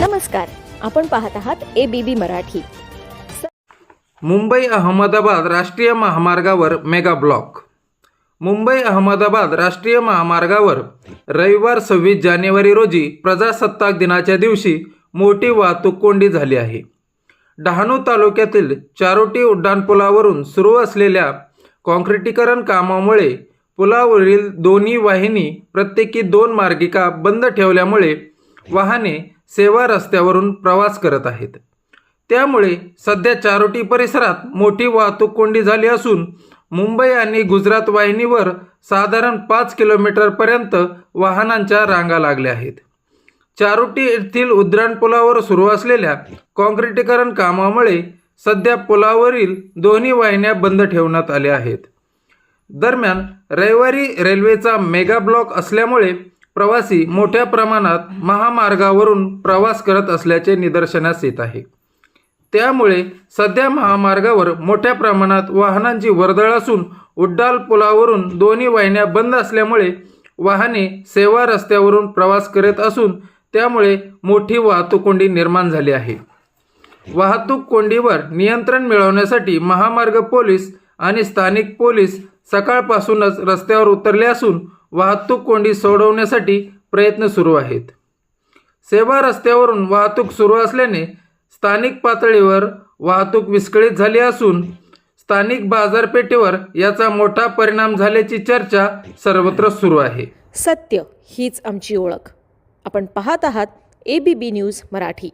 नमस्कार आपण पाहत आहात ए बी बी मराठी. मुंबई अहमदाबाद राष्ट्रीय महामार्गावर मेगा ब्लॉक. मुंबई अहमदाबाद राष्ट्रीय महामार्गावर रविवार सव्वीस जानेवारी रोजी प्रजासत्ताक दिनाच्या दिवशी मोठी वाहतूक कोंडी झाली आहे. डहाणू तालुक्यातील चारोटी उड्डाणपुलावरून सुरू असलेल्या काँक्रिटीकरण कामामुळे पुलावरील दोन्ही वाहिनी प्रत्येकी दोन मार्गिका बंद ठेवल्यामुळे वाहने सेवा रस्त्यावरून प्रवास करत आहेत. त्यामुळे सध्या चारोटी परिसरात मोठी वाहतूक कोंडी झाली असून मुंबई आणि गुजरात वाहिनीवर साधारण पाच किलोमीटरपर्यंत वाहनांच्या रांगा लागल्या आहेत. चारोटी येथील उड्डाणपुलावर सुरू असलेल्या काँक्रिटीकरण कामामुळे सध्या पुलावरील दोन्ही वाहिन्या बंद ठेवण्यात आल्या आहेत. दरम्यान रविवारी रेल्वेचा मेगा ब्लॉक असल्यामुळे प्रवासी मोठ्या प्रमाणात महामार्गावरून प्रवास करत असल्याचे निदर्शनास येत आहे. त्यामुळे सध्या महामार्गावर मोठ्या प्रमाणात वाहनांची वर्दळ असून उड्डाल पुलावरून दोन्ही वाहिन्या बंद असल्यामुळे वाहने सेवा रस्त्यावरून प्रवास करत असून त्यामुळे मोठी वाहतूक कोंडी निर्माण झाली आहे. वाहतूक कोंडीवर नियंत्रण मिळवण्यासाठी महामार्ग पोलीस आणि स्थानिक पोलीस सकाळपासूनच रस्त्यावर उतरले असून वाहतूक कोंडी सोडवण्यासाठी प्रयत्न सुरू आहेत. सेवा रस्त्यावरून वाहतूक सुरू असल्याने स्थानिक पातळीवर वाहतूक विस्कळीत झाली असून स्थानिक बाजारपेठेवर याचा मोठा परिणाम झाल्याची चर्चा सर्वत्र सुरू आहे. सत्य हीच आमची ओळख. आपण पाहत आहात A B B news Marathi.